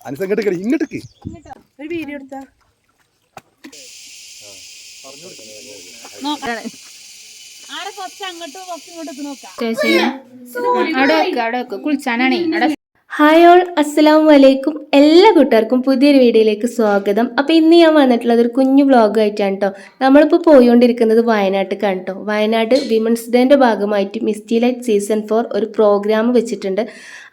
അനസ് ഇങ്ങോട്ട് കടി ഇങ്ങോട്ട് ഒരു വീഡിയോ എടുത്താ. അങ്ങോട്ടും അവിടെ വെക്ക് അവിടെ വെക്ക്. കുളിച്ചാനാണേ അവിടെ ഹായ് ഓൾ അസ്സലാമു വലൈക്കും എല്ലാ കൂട്ടുകാർക്കും പുതിയൊരു വീഡിയോയിലേക്ക് സ്വാഗതം. അപ്പോൾ ഇന്ന് ഞാൻ വന്നിട്ടുള്ളത് ഒരു കുഞ്ഞു വ്ളോഗ് ആയിട്ടാണ് കേട്ടോ നമ്മളിപ്പോൾ പോയിക്കൊണ്ടിരിക്കുന്നത് വയനാട്ടിലേക്കാണ് കേട്ടോ വയനാട് വിമൻസ് ഡേന്റെ ഭാഗമായിട്ട് മിസ്റ്റി ലൈറ്റ് സീസൺ ഫോർ ഒരു പ്രോഗ്രാം വെച്ചിട്ടുണ്ട്.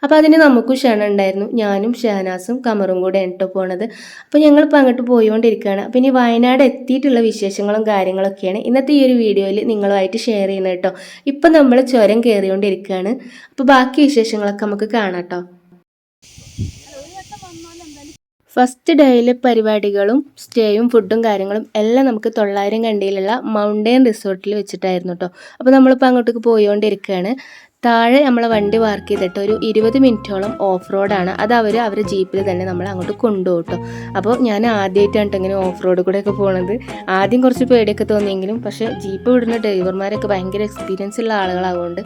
അപ്പോൾ അതിന് നമുക്കും ക്ഷണം ഉണ്ടായിരുന്നു. ഞാനും ഷഹനാസും കമറും കൂടെ കേട്ടോ പോണത്. അപ്പോൾ ഞങ്ങളിപ്പോൾ അങ്ങോട്ട് പോയിക്കൊണ്ടിരിക്കുകയാണ് അപ്പോൾ ഇനി വയനാട് എത്തിയിട്ടുള്ള വിശേഷങ്ങളും കാര്യങ്ങളൊക്കെയാണ് ഇന്നത്തെ ഈ ഒരു വീഡിയോയിൽ നിങ്ങളുമായിട്ട് ഷെയർ ചെയ്യുന്നത് കേട്ടോ ഇപ്പം നമ്മൾ ചുരം കയറിക്കൊണ്ടിരിക്കുകയാണ് അപ്പോൾ ബാക്കി വിശേഷങ്ങളൊക്കെ നമുക്ക് കാണാം കേട്ടോ ഫസ്റ്റ് ഡേയിലെ പരിപാടികളും സ്റ്റേയും ഫുഡും കാര്യങ്ങളും എല്ലാം നമുക്ക് തൊള്ളായിരം കണ്ടിയിലുള്ള മൗണ്ടെയിൻ റിസോർട്ടിൽ വെച്ചിട്ടായിരുന്നു കേട്ടോ അപ്പോൾ നമ്മളിപ്പോൾ അങ്ങോട്ടേക്ക് പോയിക്കൊണ്ടിരിക്കുകയാണ് താഴെ നമ്മളെ വണ്ടി പാർക്ക് ചെയ്തിട്ട് ഒരു ഇരുപത് മിനിറ്റോളം ഓഫ് റോഡാണ് അത് അവർ അവരുടെ ജീപ്പിൽ തന്നെ നമ്മൾ അങ്ങോട്ട് കൊണ്ടുപോകും കേട്ടോ അപ്പോൾ ഞാൻ ആദ്യമായിട്ടാണ് ട്ടോ ഇങ്ങനെ ഓഫ് റോഡ് കൂടെയൊക്കെ പോണത്. ആദ്യം കുറച്ച് പേടിയൊക്കെ തോന്നിയെങ്കിലും പക്ഷേ ജീപ്പ് വിടുന്ന ഡ്രൈവർമാരൊക്കെ ഭയങ്കര എക്സ്പീരിയൻസ് ഉള്ള ആളുകളായതുകൊണ്ട്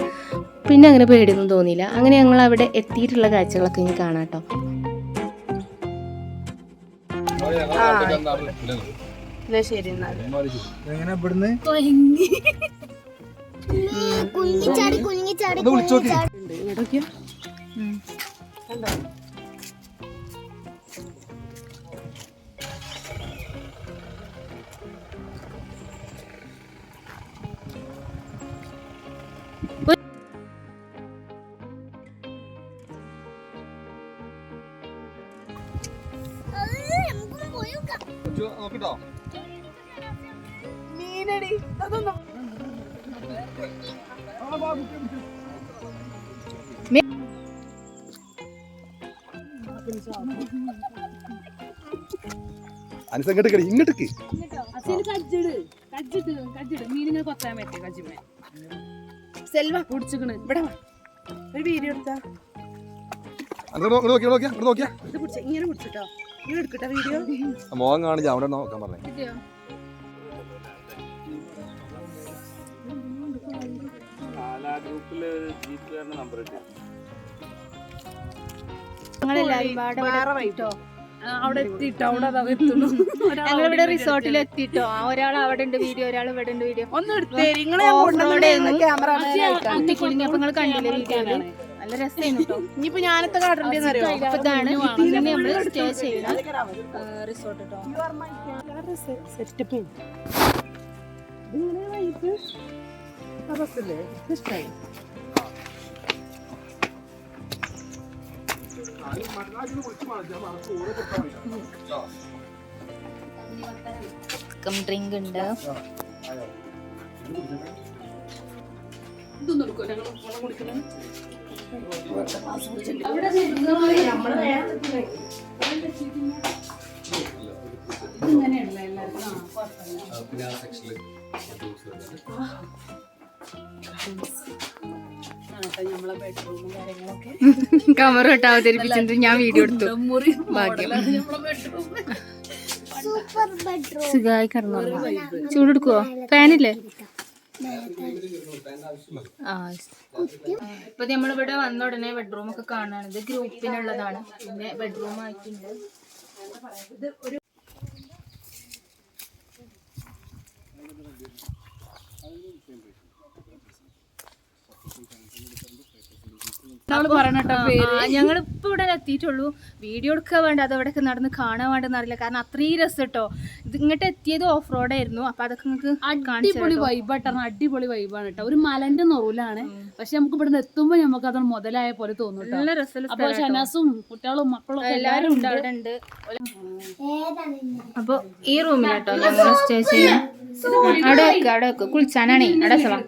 പിന്നെ അങ്ങനെ പേടിയൊന്നും തോന്നിയില്ല. അങ്ങനെ ഞങ്ങൾ അവിടെ എത്തിയിട്ടുള്ള കാഴ്ചകളൊക്കെ ഇനി കാണാം കേട്ടോ ശരി എങ്ങനെ ഇവിടുന്ന് കുലുങ്ങിച്ചാടി കുലുങ്ങിച്ചാടി ഒന്ന് വിളിച്ചോക്കി നോക്കിട്ടോ. മീനടി അതൊന്നും അനസ് ഇങ്ങോട്ട് കടി ഇങ്ങോട്ട്? അച്ഛന് കജ്ജിട്. കജ്ജിട്ട് കജ്ജിട്. മീനിങ്ങനെ കൊത്താൻ പറ്റേ കജ്ജിമേ സെൽവ കുടിച്ചിക്കണ്. ഇവിടെ വാ. ഒരു വീഡിയോ എടുത്താ. നോക്കിയാ നോക്കിയാ ഇങ്ങനെ എടുക്കട്ടെ വീഡിയോ മോഹം കാണിച്ച അവിടെ നോക്കാൻ പറഞ്ഞു. ഞങ്ങളിവിടെ റിസോർട്ടിൽ എത്തിട്ടോ? ഒരാൾ അവിടെ ഉണ്ട് വീഡിയോ ഒരാൾ ഇവിടെ ഉണ്ട് വീഡിയോ ഒന്ന് എടുത്തേ. നിങ്ങളെ. ക്യാമറ നിങ്ങൾ കണ്ടില്ലേ വീഡിയോയിൽ? നല്ല രസമായിരുന്നു കേട്ടോ ഇനിയിപ്പോ ഞാനത്തെ കാട്ടേണ്ടെന്ന് അറിയോ? അപ്പൊ ഇതാണ് ഇതിന് നമ്മൾ സ്റ്റേ ചെയ്യുന്ന റിസോർട്ട് കേട്ടോ സെറ്റപ്പ് ഇഷ്ടായി വെൽക്കം ഡ്രിങ്ക് ഉണ്ട്. ഇതൊന്നും കമർ കേട്ടോ അവതരിപ്പിച്ചിട്ട് ഞാൻ വീഡിയോ എടുത്തു. ഭാഗ്യം. സുഖമായി കിടന്നു? ചൂടെടുക്കുവോ? ഫാനില്ലേ ഇപ്പൊ നമ്മളിവിടെ വന്ന ഉടനെ ബെഡ്റൂം ഒക്കെ കാണാണ്. ഇത് ഗ്രൂപ്പിനുള്ളതാണ് പിന്നെ ബെഡ്റൂം ആയിട്ടുണ്ട്. ഇത് പറഞ്ഞിട്ടോ ഞങ്ങൾ ഇപ്പൊ ഇവിടെ എത്തിയിട്ടുള്ളൂ. വീഡിയോ എടുക്കാൻ വേണ്ട അത് അവിടെയൊക്കെ നടന്ന് കാണാൻ വേണ്ടെന്ന് അറിയില്ല. കാരണം അത്രയും രസം കേട്ടോ. ഇത് ഇങ്ങോട്ട് എത്തിയത് ഓഫ് റോഡ് ആയിരുന്നു. അപ്പൊ അതൊക്കെ നിങ്ങൾക്ക് അടിപൊളി വൈബാട്ടാണ് അടിപൊളി വൈബാണ് കേട്ടോ. ഒരു മലന്റെ നൊറൂലാണ് പക്ഷെ നമുക്ക് ഇവിടെ എത്തുമ്പോ നമുക്ക് അത് മുതലായ പോലെ തോന്നും കേട്ടോ. നല്ല രസം അപ്പൊ ഷനാസും കുട്ടികളും മക്കളും എല്ലാരും ഉണ്ട് അവിടെ അപ്പൊ ഈ റൂമിലാട്ടോ ഞങ്ങൾ സ്റ്റേ ചെയ്യാം അവിടെ അവിടെ കുളിച്ചാനാണേ. അവിടെ സ്ഥലം.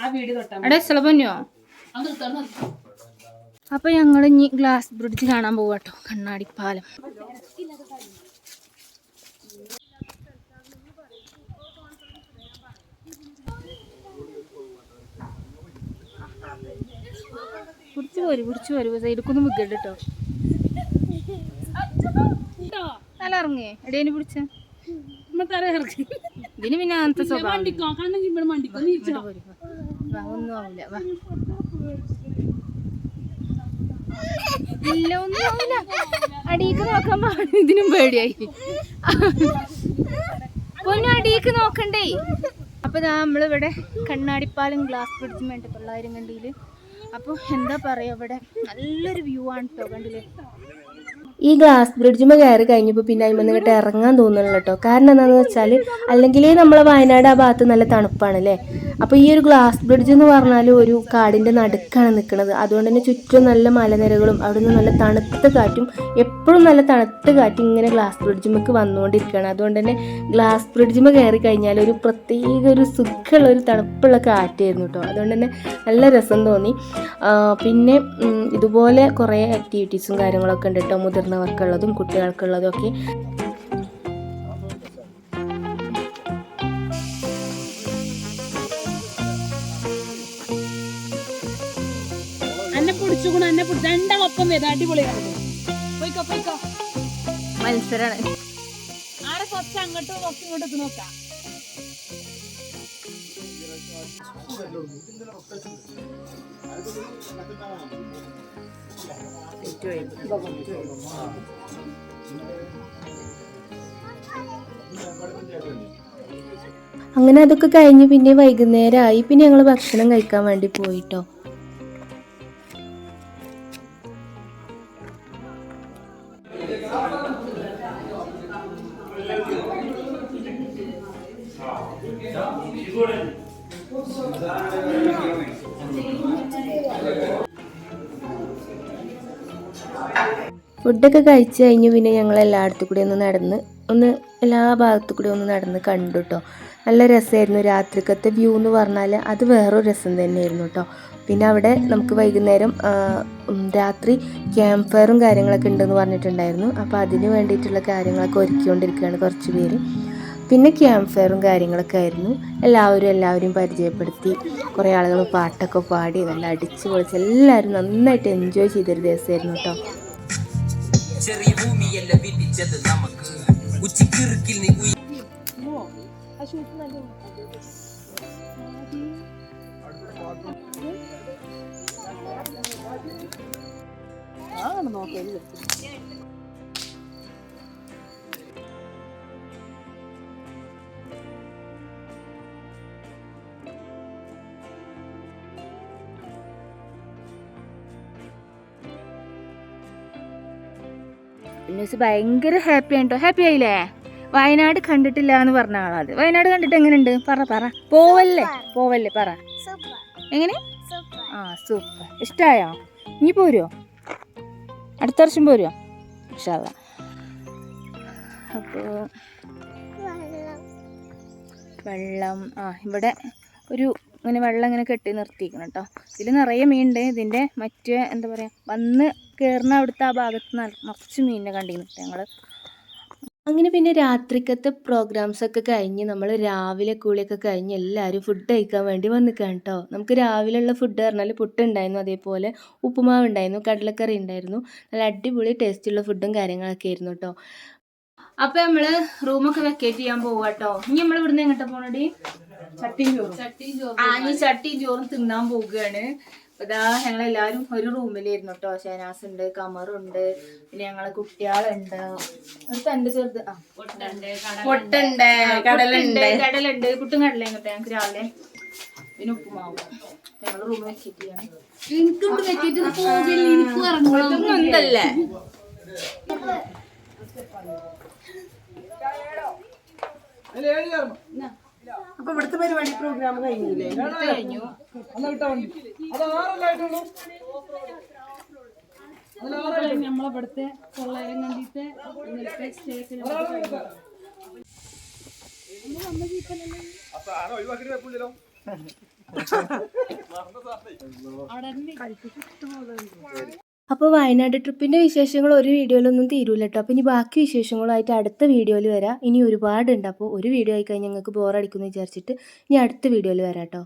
ആ വീട് തൊട്ടാ അവിടെ സ്ഥലം പൊന്നോ അത് തുറന്ന് അപ്പൊ ഞങ്ങൾ ഇനി ഗ്ലാസ് ബ്രിഡ്ജ് കാണാൻ പോവാട്ടോ കണ്ണാടി പാലം പിടിച്ചു പോരു പിടിച്ചു പോരു. സൈഡിക്കൊന്നും വിൽക്കണ്ട കേട്ടോ നല്ല ഇറങ്ങേ. എടേനെ പിടിച്ച. ഇതിന് പിന്നെ അങ്ങനത്തെ സ്വഭാവം ഒന്നും ആവില്ല വാ. ഇല്ല ഒന്നും ആവില്ല അടിയിക്ക് നോക്കാൻ ഇതിനും പേടിയായി. പൊന്നു അടിയിക്ക് നോക്കണ്ടേ. അപ്പൊ ഇതാ നമ്മളിവിടെ കണ്ണാടിപ്പാലം ഗ്ലാസ് ബ്രിഡ്ജും വേണ്ട തൊള്ളായിരം കണ്ടിയിൽ. അപ്പോൾ എന്താ പറയാ ഇവിടെ നല്ലൊരു വ്യൂ ആണ് കേട്ടോ കണ്ടില്ലേ? ഈ ഗ്ലാസ് ബ്രിഡ്ജുമ്മ കയറി കഴിഞ്ഞപ്പോൾ പിന്നെ അതിമന്ന് ഇങ്ങോട്ട് ഇറങ്ങാൻ തോന്നുന്നില്ല കേട്ടോ കാരണം എന്താണെന്ന് വെച്ചാൽ അല്ലെങ്കിൽ നമ്മളെ വയനാട് ആ ഭാഗത്ത് നല്ല തണുപ്പാണ് അല്ലേ? അപ്പോൾ ഈ ഒരു ഗ്ലാസ് ബ്രിഡ്ജ് എന്ന് പറഞ്ഞാൽ ഒരു കാടിന്റെ നടുക്കാണ് നിൽക്കുന്നത് അതുകൊണ്ട് തന്നെ ചുറ്റും നല്ല മലനിരകളും അവിടെ നിന്ന് നല്ല തണുത്ത കാറ്റും എപ്പോഴും നല്ല തണുത്ത കാറ്റും ഇങ്ങനെ ഗ്ലാസ് ബ്രിഡ്ജുമ്മക്ക് വന്നുകൊണ്ടിരിക്കുകയാണ്. അതുകൊണ്ട് തന്നെ ഗ്ലാസ് ബ്രിഡ്ജുമ്മ കയറി കഴിഞ്ഞാൽ ഒരു പ്രത്യേക ഒരു സുഖമുള്ള ഒരു തണുപ്പുള്ള കാറ്റായിരുന്നു കേട്ടോ അതുകൊണ്ട് തന്നെ നല്ല രസം തോന്നി. പിന്നെ ഇതുപോലെ കുറേ ആക്ടിവിറ്റീസും കാര്യങ്ങളൊക്കെ ഉണ്ട് കേട്ടോ മുതിർന്നവർക്കുള്ളതും കുട്ടികൾക്കുള്ളതും ഒക്കെ രണ്ടാളൊപ്പം വരും അടിപൊളിയാണ് പോയിക്കോ പോയിക്കോ. മത്സരാണ്. ആരെ കുറച്ച് അങ്ങോട്ടും കുറച്ച് ഇങ്ങോട്ടും നോക്കാം. അങ്ങനെ അതൊക്കെ കഴിഞ്ഞ് പിന്നെ വൈകുന്നേരമായി പിന്നെ ഞങ്ങൾ ഭക്ഷണം കഴിക്കാൻ വേണ്ടി പോയിട്ടോ. ഫുഡൊക്കെ കഴിച്ച് കഴിഞ്ഞ് പിന്നെ ഞങ്ങൾ എല്ലായിടത്തും കൂടി ഒന്ന് നടന്ന് ഒന്ന് എല്ലാ ഭാഗത്തു കൂടി ഒന്ന് നടന്ന് കണ്ടു കേട്ടോ നല്ല രസമായിരുന്നു. രാത്രിക്കത്തെ വ്യൂ എന്ന് പറഞ്ഞാൽ അത് വേറൊരു രസം തന്നെയായിരുന്നു കേട്ടോ പിന്നെ അവിടെ നമുക്ക് വൈകുന്നേരം രാത്രി ക്യാമ്പ് ഫയറും കാര്യങ്ങളൊക്കെ ഉണ്ടെന്ന് പറഞ്ഞിട്ടുണ്ടായിരുന്നു. അപ്പോൾ അതിന് വേണ്ടിയിട്ടുള്ള കാര്യങ്ങളൊക്കെ ഒരുക്കിക്കൊണ്ടിരിക്കുകയാണ് കുറച്ച് പേര്. പിന്നെ ക്യാമ്പ് ഫയറും കാര്യങ്ങളൊക്കെ ആയിരുന്നു. എല്ലാവരും എല്ലാവരും പരിചയപ്പെടുത്തി. കുറേ ആളുകൾ പാട്ടൊക്കെ പാടി നല്ല അടിച്ച് പൊളിച്ച് എല്ലാവരും നന്നായിട്ട് എൻജോയ് ചെയ്തൊരു ദിവസമായിരുന്നു കേട്ടോ. ചെറിയ ഭൂമിയല്ല വിധിച്ചത് നമുക്ക്. ഉച്ചക്കിറുക്കിൽ നീ ഉയ ന്യൂസ് ഭയങ്കര ഹാപ്പി ആണ് കേട്ടോ ഹാപ്പി ആയില്ലേ? വയനാട് കണ്ടിട്ടില്ല എന്ന് പറഞ്ഞ ആളാത്. വയനാട് കണ്ടിട്ട് എങ്ങനെയുണ്ട്? പറ പറ. പോവല്ലേ? പോവല്ലേ? പറ. എങ്ങനെ? ആ സൂപ്പർ ഇഷ്ടമായോ ഇനി പോരുമോ അടുത്ത വർഷം പോരുമോ ഇഷ്ട അപ്പോൾ വെള്ളം. ആ ഇവിടെ ഒരു ഇങ്ങനെ വെള്ളം ഇങ്ങനെ കെട്ടി നിർത്തിയിരിക്കണം കേട്ടോ. ഇതിൽ നിറയെ മീനുണ്ട് ഇതിന്റെ മറ്റേ എന്താ പറയുക വന്ന് കയറുന്ന അവിടുത്തെ ആ ഭാഗത്ത് കുറച്ച് നിറച്ച് മീനിനെ കണ്ടിരുന്നു ഞങ്ങൾ അങ്ങനെ പിന്നെ രാത്രിക്കത്തെ പ്രോഗ്രാംസ് ഒക്കെ കഴിഞ്ഞ് നമ്മൾ രാവിലെ കൂളിയൊക്കെ കഴിഞ്ഞ് എല്ലാവരും ഫുഡ് കഴിക്കാൻ വേണ്ടി വന്നു കേട്ടോ നമുക്ക് രാവിലെയുള്ള ഫുഡ് പറഞ്ഞാൽ പുട്ടുണ്ടായിരുന്നു അതേപോലെ ഉപ്പുമാവ് ഉണ്ടായിരുന്നു കടലക്കറി ഉണ്ടായിരുന്നു. നല്ല അടിപൊളി ടേസ്റ്റുള്ള ഫുഡും കാര്യങ്ങളൊക്കെ ആയിരുന്നു കേട്ടോ അപ്പോൾ നമ്മൾ റൂമൊക്കെ വെക്കേറ്റ് ചെയ്യാൻ പോവാ കേട്ടോ ഇനി നമ്മൾ ഇവിടുന്ന് എങ്ങോട്ടാ പോണടി? ചട്ടിയും ചോറും. ചട്ടിയും ചോറും. ആ ഇനി ചട്ടിയും ചോറും തിന്നാൻ പോവുകയാണ്. ഇതാ ഞങ്ങൾ എല്ലാരും ഒരു റൂമിലായിരുന്നു കേട്ടോ ഷനാസ് ഉണ്ട് കമറുണ്ട് പിന്നെ ഞങ്ങളെ കുട്ടികളുണ്ട് ഒരു തന്റെ ചെറുത്. ആ. പൊട്ടുണ്ട് കടലുണ്ട്. കടലുണ്ട്. കുട്ടും കടലേ കേട്ടോ ഞങ്ങൾക്ക് രാവിലെ. പിന്നെ ഉപ്പുമാവ്. ഞങ്ങൾ റൂം വെച്ചിട്ടാണ് എനിക്കുണ്ട് വെച്ചിട്ട് പോകില്ല എനിക്ക് അപ്പൊ ഇവിടുത്തെ പരിപാടി പ്രോഗ്രാം കഴിഞ്ഞില്ലേ? കഴിഞ്ഞു. നമ്മളിവിടുത്തെ തൊള്ളായിരം കണ്ടിട്ട് അവിടെ അപ്പോൾ വയനാട് ട്രിപ്പിന്റെ വിശേഷങ്ങൾ ഒരു വീഡിയോയിലൊന്നും തീരൂല കേട്ടോ അപ്പോൾ ഇനി ബാക്കി വിശേഷങ്ങളുമായിട്ട് അടുത്ത വീഡിയോയിൽ വരാം. ഇനി ഒരുപാടുണ്ട്. അപ്പോൾ ഒരു വീഡിയോ ആയി കഴിഞ്ഞാൽ ഞങ്ങൾക്ക് ബോറടിക്കുമെന്ന് വിചാരിച്ചിട്ട് ഇനി അടുത്ത വീഡിയോയിൽ വരാം കേട്ടോ